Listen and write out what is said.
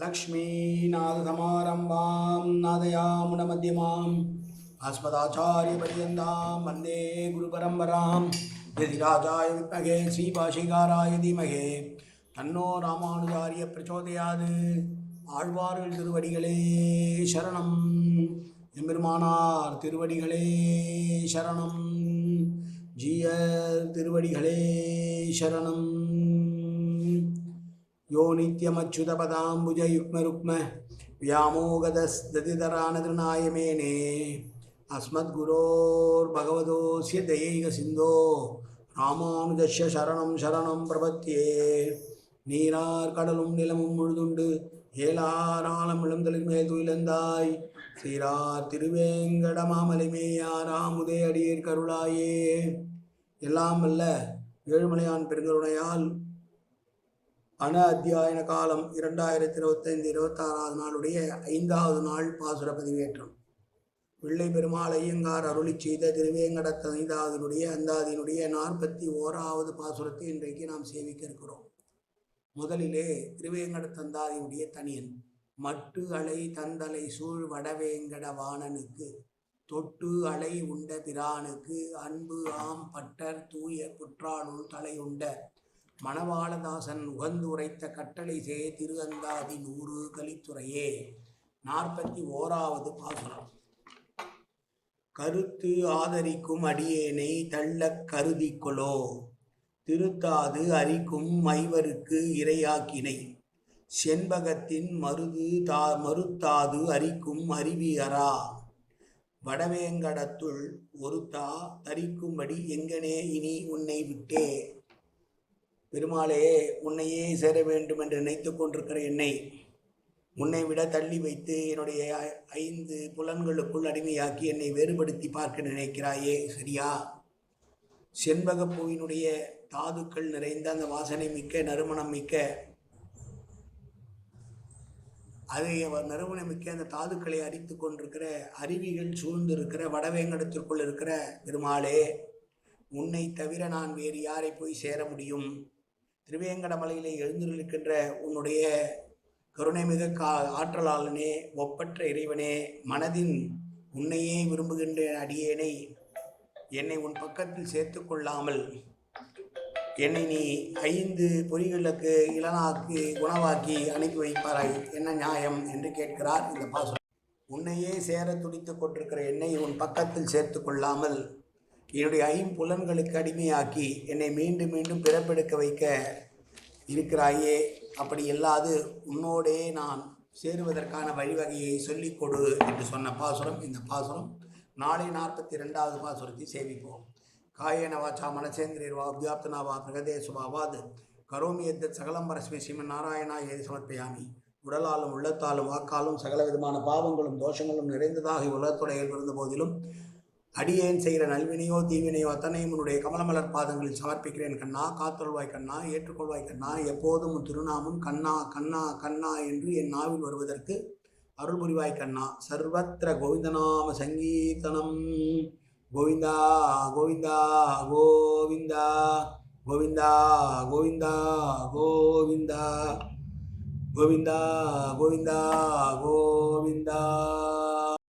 லக்ஷ்மீநாதசமாரம்பாம் நாதயாம் நமத்தியமாம் ஆஸ்மதாச்சாரியபரியந்தாம் வந்தே குருபரம்பராம் எதிராஜாய வித்மகே ஸ்ரீபாஷிகாராய தீமகே தன்னோ ராமானுஜாரிய பிரச்சோதையாது ஆழ்வார்கள் திருவடிகளே சரணம். எம்பெருமானார் திருவடிகளே சரணம். ஜியர் திருவடிகளே சரணம். யோ நித்யமச்சுதபதாம்புஜயுக்மருக்ம व्यामोगदस्दतितरानतृणायमेने अस्मद्गुरोर्भगवतोऽस्य दयैकसिन्धो ராமானுஜஸ்ய சரணம் சரணம் பிரபத்தியே நீரார் கடலும் நிலமும் முழுதுண்டு ஏலாராலம் இளந்தலின் மேல் துயிலந்தாய் சீரார் திருவேங்கடமாமலைமேயாராமுதே அடியேற் கருளாயே எல்லாம் வல்ல ஏழுமலையான் பெருங்கருணையால் அண அத்தியாயன காலம் இரண்டாயிரத்தி இருபத்தைந்து இருபத்தாறாவது நாளுடைய ஐந்தாவது நாள் பாசுர பதிவேற்றம். பிள்ளை பெருமாள் ஐயங்கார் அருளி செய்த திருவேங்கடத்த ஐந்தாவதினுடைய அந்தாதியினுடைய நாற்பத்தி ஓராவது பாசுரத்தை இன்றைக்கு நாம் சேவிக்க இருக்கிறோம். முதலிலே திருவேங்கடத்தந்தாதியினுடைய தனியன் மட்டு அலை தந்தலை சூழ் வடவேங்கட வாணனுக்கு தொட்டு அலை உண்ட பிரானுக்கு அன்பு ஆம் பட்டர் தூய குற்றானுள் தலையுண்ட மணவாளதாசன் உகந்துரைத்த கட்டளைசே கட்டளை சே நூறு கலித்துறையே. நாற்பத்தி ஓராவது பாசுரம். கருத்து ஆதரிக்கும் அடியேனை தள்ளக் கருதிக்கொளோ திருத்தாது அரிக்கும் மைவருக்கு இரையாக்கினை. செண்பகத்தின் மருது தா மறுத்தாது அரிக்கும் அறிவியரா வடவேங்கடத்துள் ஒருத்தா தரிக்கும்படி எங்கனே இனி உன்னை விட்டே. பெருமாளே உன்னையே சேர வேண்டும் என்று நினைத்து கொண்டிருக்கிற என்னை உன்னை விட தள்ளி வைத்து என்னுடைய ஐந்து புலன்களுக்குள் அடிமையாக்கி என்னை வேறுபடுத்தி பார்க்க நினைக்கிறாயே சரியா? செண்பகப்பூவினுடைய தாதுக்கள் நிறைந்த அந்த வாசனை மிக்க நறுமணம் மிக்க அதை அவர் நறுமணம் மிக்க அந்த தாதுக்களை அரித்து கொண்டிருக்கிற அருவிகள் சூழ்ந்திருக்கிற வடவேங்கடத்திற்குள் இருக்கிற பெருமாளே உன்னை தவிர நான் வேறு யாரை போய் சேர முடியும்? திருவேங்கடமலையிலே எழுந்திருக்கின்ற உன்னுடைய கருணைமிக கா ஆற்றலாளனே ஒப்பற்ற இறைவனே மனதின் உன்னையே விரும்புகின்ற அடியேனை என்னை உன் பக்கத்தில் சேர்த்து கொள்ளாமல் என்னை நீ ஐந்து பொறிகளுக்கு இளனாக்கி குணவாக்கி அனுப்பி வைப்பாராய். என்ன நியாயம் என்று கேட்கிறார் இந்த பாசுரம் உன்னையே சேர துடித்துக் கொண்டிருக்கிற என்னை உன் பக்கத்தில் சேர்த்து கொள்ளாமல் என்னுடைய ஐம்புலன்களுக்கு அடிமையாக்கி என்னை மீண்டும் மீண்டும் பிறப்பெடுக்க வைக்க இருக்கிறாயே அப்படி இல்லாது உன்னோடே நான் சேருவதற்கான வழிவகையை சொல்லிக் கொடு என்று சொன்ன பாசுரம் இந்த பாசுரம் நாளை நாற்பத்தி ரெண்டாவது பாசுரத்தை சேவிப்போம் காயேன வாச்சா மனசேந்திரியர் வா உத்யாப்தனாவா பிரகதேசுவாவாது கரோமி எத்த சகலம் பரஸ்மி ஸ்ரீமன் நாராயணா ஏதி சமர்ப்பியாமி. உடலாலும் உள்ளத்தாலும் வாக்காலும் சகல விதமான பாவங்களும் தோஷங்களும் நிறைந்ததாக உலகத்துடைய இருந்த போதிலும் அடியேன் செய்கிற நல்வினையோ தீவினையோ அத்தனையும் உன்னுடைய கமலமலர் பாதங்களில் சமர்ப்பிக்கிறேன் கண்ணா. காத்தொள்வாய் கண்ணா ஏற்றுக்கொள்வாய் கண்ணா. எப்போதும் திருநாமும் திருநாமம் கண்ணா கண்ணா கண்ணா என்று என் நாவில் வருவதற்கு அருள் புரிவாய் கண்ணா. சர்வத்திர கோவிந்தநாம சங்கீர்த்தனம். கோவிந்தா கோவிந்தா கோவிந்தா கோவிந்தா கோவிந்தா கோவிந்தா கோவிந்தா கோவிந்தா கோவிந்தா.